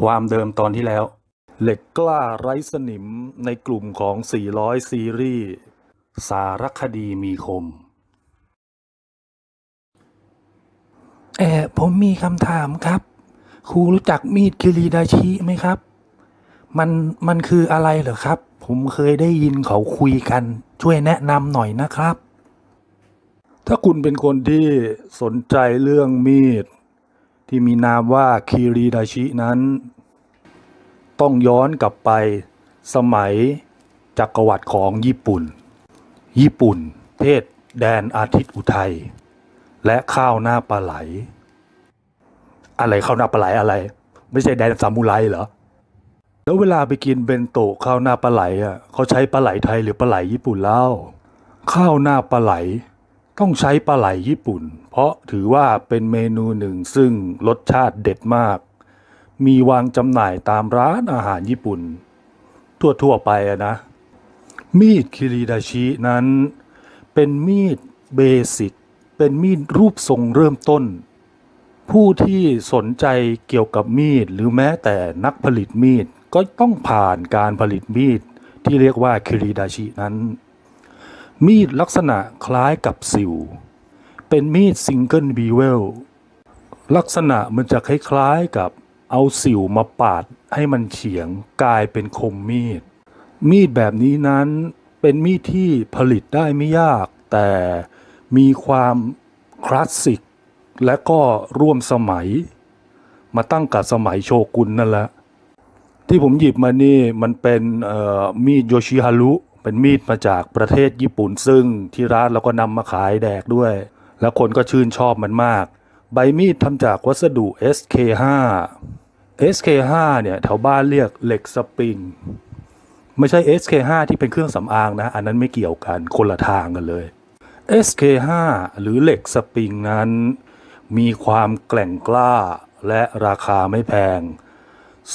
ความเดิมตอนที่แล้ว เหล็กกล้าไร้สนิมในกลุ่มของ 400 ซีรีส์ สารคดีมีคม เออผมมีคำถามครับ ครูรู้จักมีดคิริดาชิไหมครับ มันมันคืออะไรเหรอครับ ผมเคยได้ยินเขาคุยกัน ช่วยแนะนำหน่อยนะครับ ถ้าคุณเป็นคนที่สนใจเรื่องมีด ที่มีนามว่าคีรีดาชินั้น ต้องย้อนกลับไปสมัยจักรวรรดิของญี่ปุ่น ญี่ปุ่น เทศแดนอาทิตย์อุทัย และข้าวหน้าปลาไหล อะไรข้าวหน้าปลาไหลอะไร ไม่ใช่แดนซามูไรเหรอ แล้วเวลาไปกินเบนโตะข้าวหน้าปลาไหลอะเขาใช้ปลาไหลไทยหรือปลาไหลญี่ปุ่นเล่า ข้าวหน้าปลาไหล ต้องใช้ปลาไหลญี่ปุ่น เพราะถือว่าเป็นเมนูหนึ่งซึ่งรสชาติเด็ดมาก มีวางจำหน่ายตามร้านอาหารญี่ปุ่น ทั่วๆไปอะนะ มีดคิริดาชินั้น เป็นมีดเบสิก เป็นมีดรูปทรงเริ่มต้น ผู้ที่สนใจเกี่ยวกับมีดหรือแม้แต่นักผลิตมีดก็ต้องผ่านการผลิตมีดที่เรียกว่าคิริดาชินั้น มีดลักษณะคล้ายกับสิว เป็นมีดซิงเกิลบีเวล ลักษณะมันจะคล้ายๆกับเอาสิวมาปาดให้มันเฉียงกลายเป็นคมมีด มีดแบบนี้นั้นเป็นมีดที่ผลิตได้ไม่ยาก แต่มีความคลาสสิก และก็ร่วมสมัย มาตั้งกับสมัยโชกุนนั่นแหละ ที่ผมหยิบมานี่มันเป็นมีดโยชิฮารุ เป็นมีดมาจากประเทศญี่ปุ่นซึ่งที่ร้านเราก็นำมาขายแดกด้วย แล้วคนก็ชื่นชอบมันมาก ใบมีดทำจากวัสดุ SK5 SK5 เนี่ยแถวบ้านเรียกเหล็กสปริงไม่ใช่ SK5 ที่เป็นเครื่องสำอางนะ อันนั้นไม่เกี่ยวกันคนละทางกันเลย SK5 หรือเหล็กสปริงนั้น มีความแกร่งกล้าและราคาไม่แพง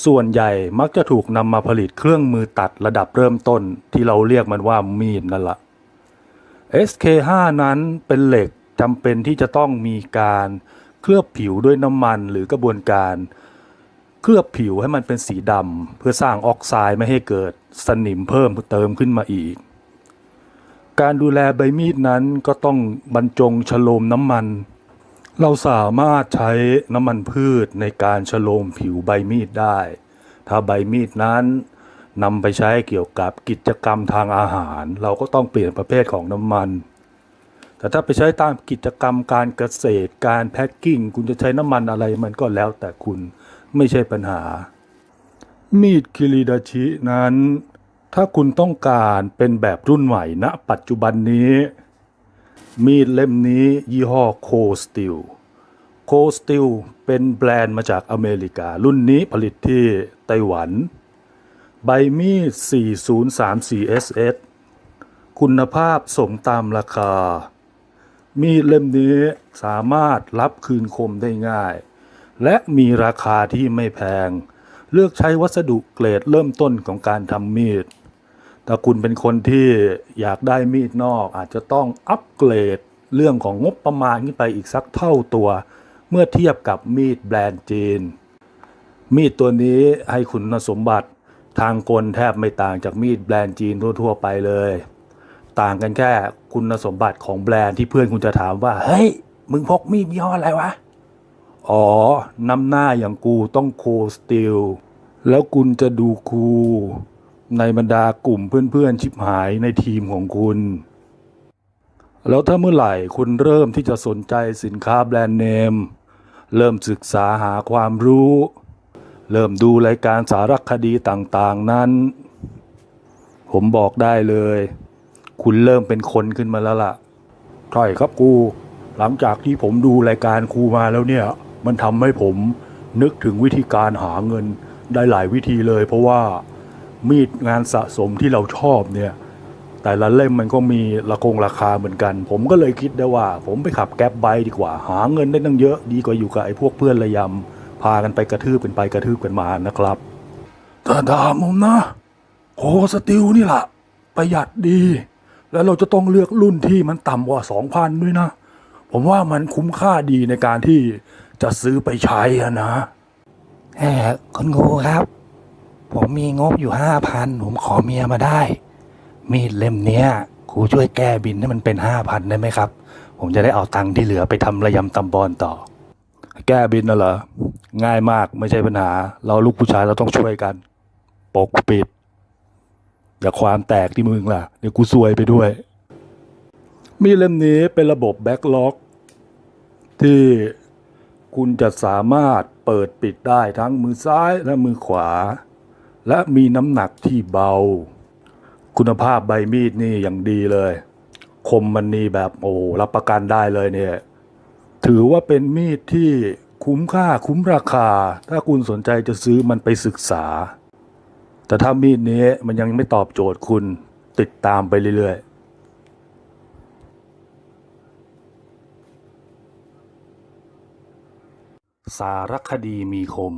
ส่วนใหญ่มักจะถูกนำมาผลิตเครื่องมือตัดระดับเริ่มต้นที่เราเรียกมันว่ามีดนั่นละ SK5 นั้นเป็นเหล็กจำเป็นที่จะต้องมีการเคลือบผิวด้วยน้ำมันหรือกระบวนการ เคลือบผิวให้มันเป็นสีดำเพื่อสร้างออกไซด์ไม่ให้เกิดสนิมเพิ่มเติมขึ้นมาอีก การดูแลใบมีดนั้นก็ต้องบรรจงฉโลมน้ำมัน เราสามารถใช้น้ำมันพืชในการฉโลมผิวใบมีดได้ ถ้าใบมีดนั้นนำไปใช้เกี่ยวกับกิจกรรมทางอาหาร เราก็ต้องเปลี่ยนประเภทของน้ำมัน แต่ถ้าไปใช้ตามกิจกรรมการเกษตรการแพ็คกิ้ง คุณจะใช้น้ำมันอะไรมันก็แล้วแต่คุณไม่ใช่ปัญหา มีดคิริดาชินั้น ถ้าคุณต้องการเป็นแบบรุ่นใหม่ณปัจจุบันนี้ มีดเล่มนี้ยี่ห้อโคสติลโคสติลเป็นแบรนด์มาจากอเมริกา รุ่นนี้ผลิตที่ไต้หวัน ใบมีด 4034 SS คุณภาพสมตามราคา มีดเล่มนี้สามารถรับคืนคมได้ง่าย และมีราคาที่ไม่แพง เลือกใช้วัสดุเกรดเริ่มต้นของการทำมีด ถ้าคุณเป็นคนที่อยากได้มีดนอก อาจจะต้องอัปเกรดเรื่องของงบประมาณขึ้นไปอีกสักเท่าตัว เมื่อเทียบกับมีดแบรนด์จีน มีดตัวนี้ให้คุณสมบัติทางกลแทบไม่ต่างจากมีดแบรนด์จีนทั่วๆไปเลย ต่างกันแค่คุณสมบัติของแบรนด์ที่เพื่อนคุณจะถามว่า เฮ้ย มึงพกมีดยี่ห้ออะไรวะ อ๋อ น้ำหน้าอย่างกูต้องโคสติลแล้วคุณจะดูคูล ในบรรดากลุ่มเพื่อนๆชิบหายในทีมของคุณ แล้วถ้าเมื่อไหร่คุณเริ่มที่จะสนใจสินค้าแบรนด์เนม เริ่มศึกษาหาความรู้ เริ่มดูรายการสารคดีต่างๆนั้น ผมบอกได้เลย คุณเริ่มเป็นคนขึ้นมาแล้วล่ะใช่ครับกู หลังจากที่ผมดูรายการครูมาแล้วเนี่ย มันทำให้ผมนึกถึงวิธีการหาเงินได้หลายวิธีเลย เพราะว่า มีดงานสะสมที่เราชอบเนี่ย แต่ละเล่มมันก็มีราคงราคาเหมือนกัน ผมก็เลยคิดได้ว่า ผมไปขับแก๊ปไบดีกว่า หาเงินได้ตั้งเยอะดีกว่าอยู่กับไอ้พวกเพื่อนระยำพากันไปกระทืบกันไปกระทืบกันมานะครับถ้าถามผมนะโคสติลนี่แหละประหยัดดี แล้วเราจะต้องเลือกรุ่นที่มันต่ำกว่าสองพันด้วยนะ ผมว่ามันคุ้มค่าดีในการที่จะซื้อไปใช้นะเออคุณครูครับ ผมมีงบอยู่ห้าพันผมขอเมียมาได้ มีดเล่มเนี้ยครูช่วยแก้บินให้มันเป็นห้าพันได้ไหมครับ ผมจะได้เอาตังค์ที่เหลือไปทำระยำตำบอลต่อ แก้บินน่ะเหรอ ง่ายมากไม่ใช่ปัญหา เราลูกผู้ชายเราต้องช่วยกัน ปกปิดอย่าความแตกที่มึงล่ะ เดี๋ยวกูซวยไปด้วย มีดเล่มนี้เป็นระบบแบ็กล็อก ที่คุณจะสามารถเปิดปิดได้ทั้งมือซ้ายและมือขวา และมีน้ำหนักที่เบา คุณภาพใบมีดนี่อย่างดีเลย คมมันนี่แบบโอ้รับประกันได้เลยเนี่ย ถือว่าเป็นมีดที่คุ้มค่าคุ้มราคา ถ้าคุณสนใจจะซื้อมันไปศึกษา แต่ถ้ามีดนี้มันยังไม่ตอบโจทย์คุณติดตามไปเรื่อยๆสารคดีมีคม